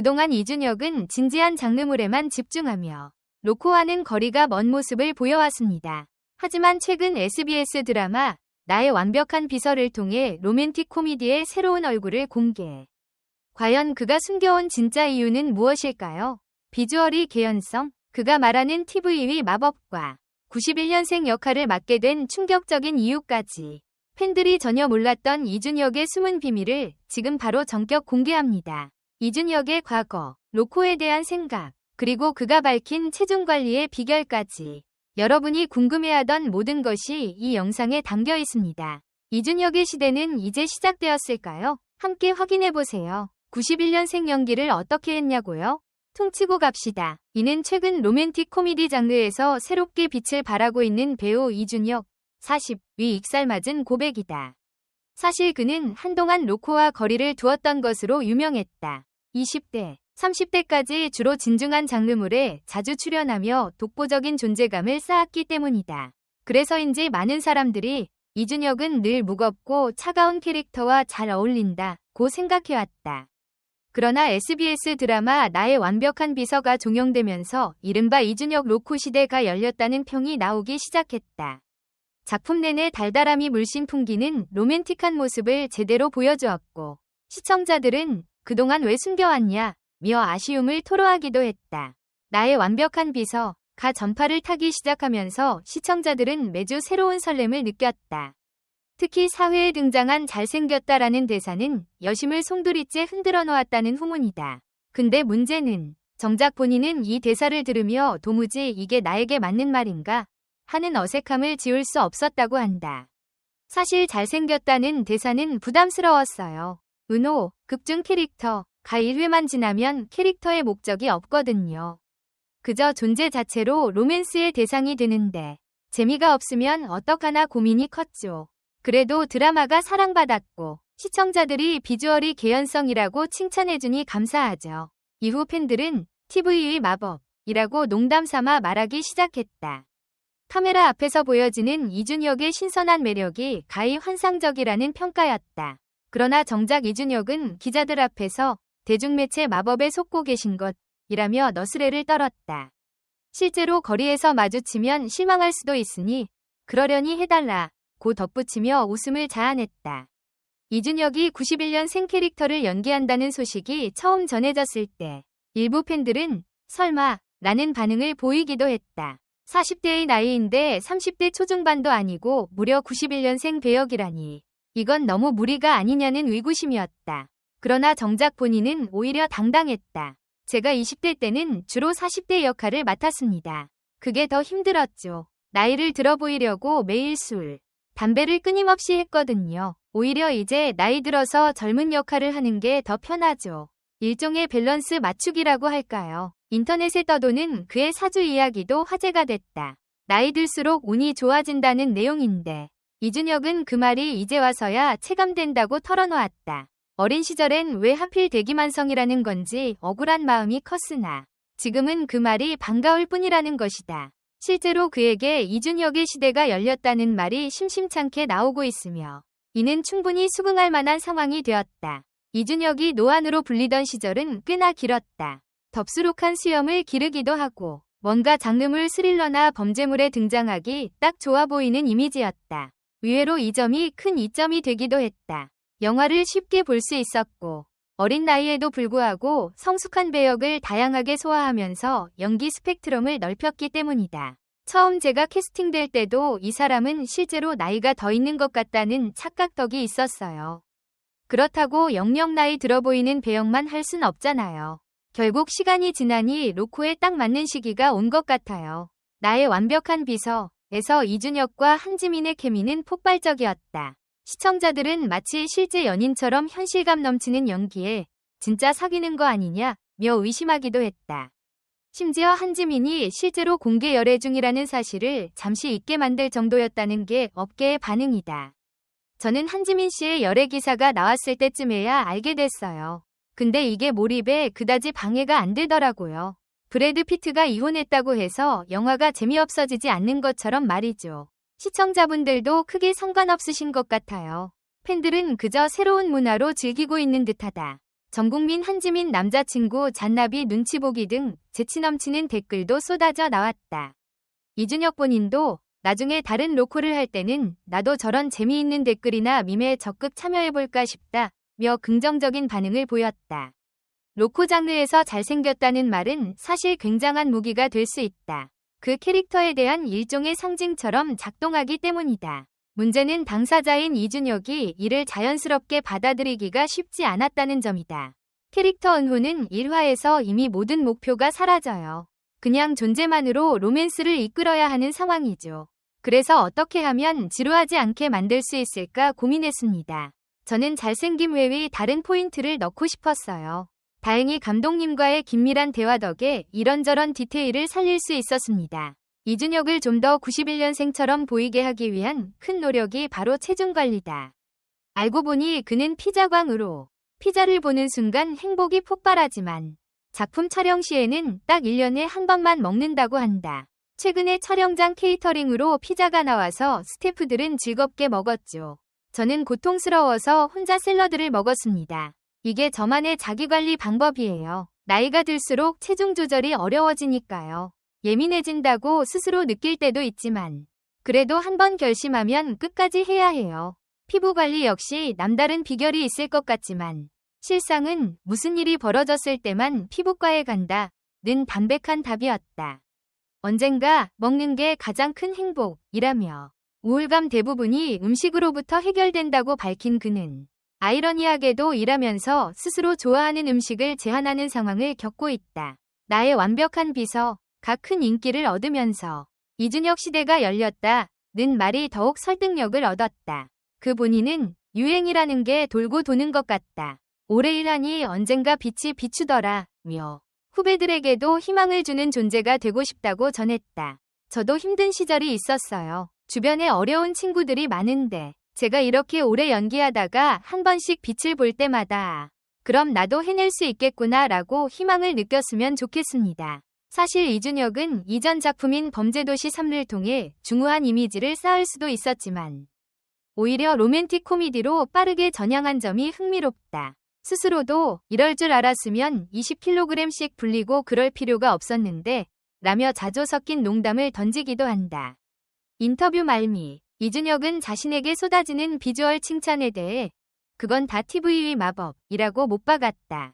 그동안 이준혁은 진지한 장르물에만 집중하며 로코와는 거리가 먼 모습을 보여왔습니다. 하지만 최근 SBS 드라마 나의 완벽한 비서를 통해 로맨틱 코미디의 새로운 얼굴을 공개. 과연 그가 숨겨온 진짜 이유는 무엇일까요? 비주얼이 개연성, 그가 말하는 TV 마법과 91년생 역할을 맡게 된 충격적인 이유까지 팬들이 전혀 몰랐던 이준혁의 숨은 비밀을 지금 바로 전격 공개합니다. 이준혁의 과거, 로코에 대한 생각, 그리고 그가 밝힌 체중 관리의 비결까지 여러분이 궁금해하던 모든 것이 이 영상에 담겨 있습니다. 이준혁의 시대는 이제 시작되었을까요? 함께 확인해보세요. 91년생 연기를 어떻게 했냐고요? 퉁치고 갑시다. 이는 최근 로맨틱 코미디 장르에서 새롭게 빛을 발하고 있는 배우 이준혁, 40, 위 익살 맞은 고백이다. 사실 그는 한동안 로코와 거리를 두었던 것으로 유명했다. 20대, 30대까지 주로 진중한 장르물에 자주 출연하며 독보적인 존재감을 쌓았기 때문이다. 그래서인지 많은 사람들이 이준혁은 늘 무겁고 차가운 캐릭터와 잘 어울린다 고 생각해왔다. 그러나 SBS 드라마 나의 완벽한 비서가 종영되면서 이른바 이준혁 로코 시대가 열렸다는 평이 나오기 시작했다. 작품 내내 달달함이 물씬 풍기는 로맨틱한 모습을 제대로 보여주었고 시청자들은 그동안 왜 숨겨왔냐 며 아쉬움을 토로하기도 했다. 나의 완벽한 비서 가 전파를 타기 시작하면서 시청자들은 매주 새로운 설렘을 느꼈다. 특히 사회에 등장한 잘생겼다라는 대사는 여심을 송두리째 흔들어 놓았다는 후문이다. 근데 문제는 정작 본인은 이 대사를 들으며 도무지 이게 나에게 맞는 말인가 하는 어색함을 지울 수 없었다고 한다. 사실 잘생겼다는 대사는 부담스러웠어요. 은호, 극중 캐릭터, 가 1회만 지나면 캐릭터의 목적이 없거든요. 그저 존재 자체로 로맨스의 대상이 되는데 재미가 없으면 어떡하나 고민이 컸죠. 그래도 드라마가 사랑받았고 시청자들이 비주얼이 개연성이라고 칭찬해주니 감사하죠. 이후 팬들은 TV의 마법이라고 농담 삼아 말하기 시작했다. 카메라 앞에서 보여지는 이준혁의 신선한 매력이 가히 환상적이라는 평가였다. 그러나 정작 이준혁은 기자들 앞에서 대중매체 마법에 속고 계신 것이라며 너스레를 떨었다. 실제로 거리에서 마주치면 실망할 수도 있으니 그러려니 해달라. 고 덧붙이며 웃음을 자아냈다. 이준혁이 91년 생 캐릭터를 연기한다는 소식이 처음 전해졌을 때 일부 팬들은 설마 라는 반응을 보이기도 했다. 40대의 나이인데 30대 초중반도 아니고 무려 91년생 배역이라니 이건 너무 무리가 아니냐는 의구심이었다. 그러나 정작 본인은 오히려 당당했다. 제가 20대 때는 주로 40대 역할을 맡았습니다. 그게 더 힘들었죠. 나이를 들어 보이려고 매일 술, 담배를 끊임없이 했거든요. 오히려 이제 나이 들어서 젊은 역할을 하는 게 더 편하죠. 일종의 밸런스 맞추기라고 할까요? 인터넷에 떠도는 그의 사주 이야기도 화제가 됐다. 나이 들수록 운이 좋아진다는 내용인데 이준혁은 그 말이 이제 와서야 체감된다고 털어놓았다. 어린 시절엔 왜 하필 대기만성이라는 건지 억울한 마음이 컸으나 지금은 그 말이 반가울 뿐이라는 것이다. 실제로 그에게 이준혁의 시대가 열렸다는 말이 심심찮게 나오고 있으며 이는 충분히 수긍할 만한 상황이 되었다. 이준혁이 노안으로 불리던 시절은 꽤나 길었다. 덥수룩한 수염을 기르기도 하고 뭔가 장르물 스릴러나 범죄물에 등장하기 딱 좋아 보이는 이미지였다. 의외로 이 점이 큰 이점이 되기도 했다. 영화를 쉽게 볼 수 있었고 어린 나이에도 불구하고 성숙한 배역을 다양하게 소화하면서 연기 스펙트럼을 넓혔기 때문이다. 처음 제가 캐스팅될 때도 이 사람은 실제로 나이가 더 있는 것 같다는 착각덕이 있었어요. 그렇다고 영영 나이 들어 보이는 배역만 할 순 없잖아요. 결국 시간이 지나니 로코에 딱 맞는 시기가 온 것 같아요. 나의 완벽한 비서 에서 이준혁과 한지민의 케미는 폭발적이었다. 시청자들은 마치 실제 연인처럼 현실감 넘치는 연기에 진짜 사귀는 거 아니냐 며 의심하기도 했다. 심지어 한지민이 실제로 공개 열애 중이라는 사실을 잠시 잊게 만들 정도였다는 게 업계의 반응이다. 저는 한지민 씨의 열애 기사가 나왔을 때쯤에야 알게 됐어요. 근데 이게 몰입에 그다지 방해가 안 되더라고요. 브래드 피트가 이혼했다고 해서 영화가 재미없어지지 않는 것처럼 말이죠. 시청자분들도 크게 상관없으신 것 같아요. 팬들은 그저 새로운 문화로 즐기고 있는 듯하다. 전국민 한지민 남자친구 잔나비 눈치 보기 등 재치 넘치는 댓글도 쏟아져 나왔다. 이준혁 본인도 나중에 다른 로코를 할 때는 나도 저런 재미있는 댓글이나 밈에 적극 참여해볼까 싶다 며 긍정적인 반응을 보였다. 로코 장르에서 잘생겼다는 말은 사실 굉장한 무기가 될 수 있다. 그 캐릭터에 대한 일종의 상징처럼 작동하기 때문이다. 문제는 당사자인 이준혁이 이를 자연스럽게 받아들이기가 쉽지 않았다는 점이다. 캐릭터 은호는 1화에서 이미 모든 목표가 사라져요. 그냥 존재만으로 로맨스를 이끌어야 하는 상황이죠. 그래서 어떻게 하면 지루하지 않게 만들 수 있을까 고민했습니다. 저는 잘생김 외의 다른 포인트를 넣고 싶었어요. 다행히 감독님과의 긴밀한 대화 덕에 이런저런 디테일을 살릴 수 있었습니다. 이준혁을 좀 더 91년생처럼 보이게 하기 위한 큰 노력이 바로 체중 관리다. 알고 보니 그는 피자광으로 피자를 보는 순간 행복이 폭발하지만 작품 촬영 시에는 딱 1년에 한 번만 먹는다고 한다. 최근에 촬영장 케이터링으로 피자가 나와서 스태프들은 즐겁게 먹었죠. 저는 고통스러워서 혼자 샐러드를 먹었습니다. 이게 저만의 자기관리 방법이에요. 나이가 들수록 체중 조절이 어려워지니까요. 예민해진다고 스스로 느낄 때도 있지만 그래도 한번 결심하면 끝까지 해야 해요. 피부 관리 역시 남다른 비결이 있을 것 같지만 실상은 무슨 일이 벌어졌을 때만 피부과에 간다. 는 담백한 답이었다. 언젠가 먹는 게 가장 큰 행복이라며 우울감 대부분이 음식으로부터 해결된다고 밝힌 그는 아이러니하게도 일하면서 스스로 좋아하는 음식을 제한하는 상황을 겪고 있다. 나의 완벽한 비서, 가큰 인기를 얻으면서 이준혁 시대가 열렸다. 는 말이 더욱 설득력을 얻었다. 그 본인은 유행이라는 게 돌고 도는 것 같다. 오래 일하니 언젠가 빛이 비추더라. 며 후배들에게도 희망을 주는 존재가 되고 싶다고 전했다. 저도 힘든 시절이 있었어요. 주변에 어려운 친구들이 많은데 제가 이렇게 오래 연기하다가 한 번씩 빛을 볼 때마다 그럼 나도 해낼 수 있겠구나 라고 희망을 느꼈으면 좋겠습니다. 사실 이준혁은 이전 작품인 범죄도시 3를 통해 중후한 이미지를 쌓을 수도 있었지만 오히려 로맨틱 코미디로 빠르게 전향한 점이 흥미롭다. 스스로도 이럴 줄 알았으면 20kg씩 불리고 그럴 필요가 없었는데 라며 자조 섞인 농담을 던지기도 한다. 인터뷰 말미 이준혁은 자신에게 쏟아지는 비주얼 칭찬에 대해 그건 다 TV의 마법이라고 못 박았다.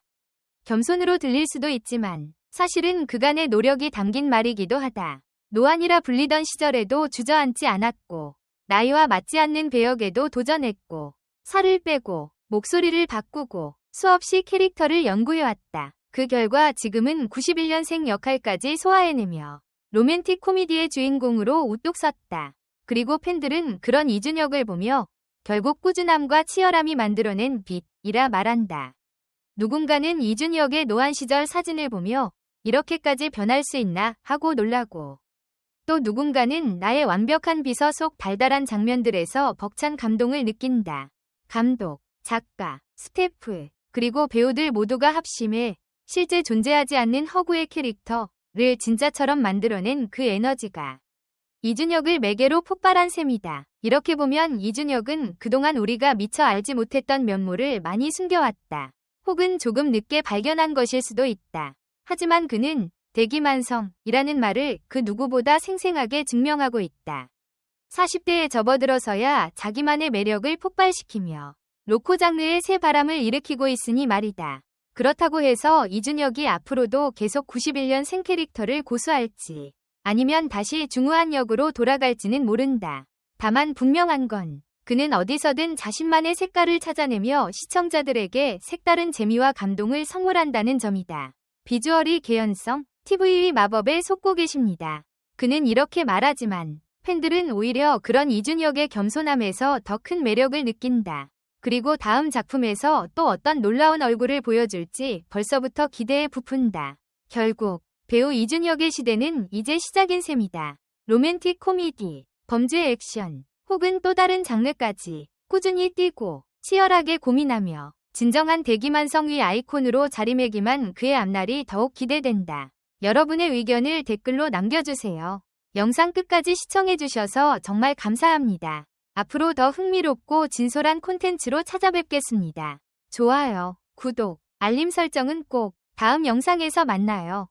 겸손으로 들릴 수도 있지만 사실은 그간의 노력이 담긴 말이기도 하다. 노안이라 불리던 시절에도 주저앉지 않았고 나이와 맞지 않는 배역에도 도전했고 살을 빼고 목소리를 바꾸고 수없이 캐릭터를 연구해왔다. 그 결과 지금은 91년생 역할까지 소화해내며 로맨틱 코미디의 주인공으로 우뚝 섰다. 그리고 팬들은 그런 이준혁을 보며 결국 꾸준함과 치열함이 만들어낸 빛이라 말한다. 누군가는 이준혁의 노안 시절 사진을 보며 이렇게까지 변할 수 있나 하고 놀라고 또 누군가는 나의 완벽한 비서 속 달달한 장면들에서 벅찬 감동을 느낀다. 감독, 작가, 스태프, 그리고 배우들 모두가 합심해 실제 존재하지 않는 허구의 캐릭터를 진짜처럼 만들어낸 그 에너지가 이준혁을 매개로 폭발한 셈이다. 이렇게 보면 이준혁은 그동안 우리가 미처 알지 못했던 면모를 많이 숨겨왔다. 혹은 조금 늦게 발견한 것일 수도 있다. 하지만 그는 대기만성이라는 말을 그 누구보다 생생하게 증명하고 있다. 40대에 접어들어서야 자기만의 매력을 폭발시키며 로코 장르의 새 바람을 일으키고 있으니 말이다. 그렇다고 해서 이준혁이 앞으로도 계속 91년 생 캐릭터를 고수할지 아니면 다시 중후한 역으로 돌아갈지는 모른다. 다만 분명한 건 그는 어디서든 자신만의 색깔을 찾아내며 시청자들에게 색다른 재미와 감동을 선물한다는 점이다. 비주얼이 개연성, TV의 마법에 속고 계십니다. 그는 이렇게 말하지만 팬들은 오히려 그런 이준혁의 겸손함에서 더 큰 매력을 느낀다. 그리고 다음 작품에서 또 어떤 놀라운 얼굴을 보여줄지 벌써부터 기대에 부푼다. 결국 배우 이준혁의 시대는 이제 시작인 셈이다. 로맨틱 코미디, 범죄 액션, 혹은 또 다른 장르까지 꾸준히 뛰고 치열하게 고민하며 진정한 대기만 성의 아이콘으로 자리매김한 그의 앞날이 더욱 기대된다. 여러분의 의견을 댓글로 남겨주세요. 영상 끝까지 시청해주셔서 정말 감사합니다. 앞으로 더 흥미롭고 진솔한 콘텐츠로 찾아뵙겠습니다. 좋아요, 구독, 알림 설정은 꼭 다음 영상에서 만나요.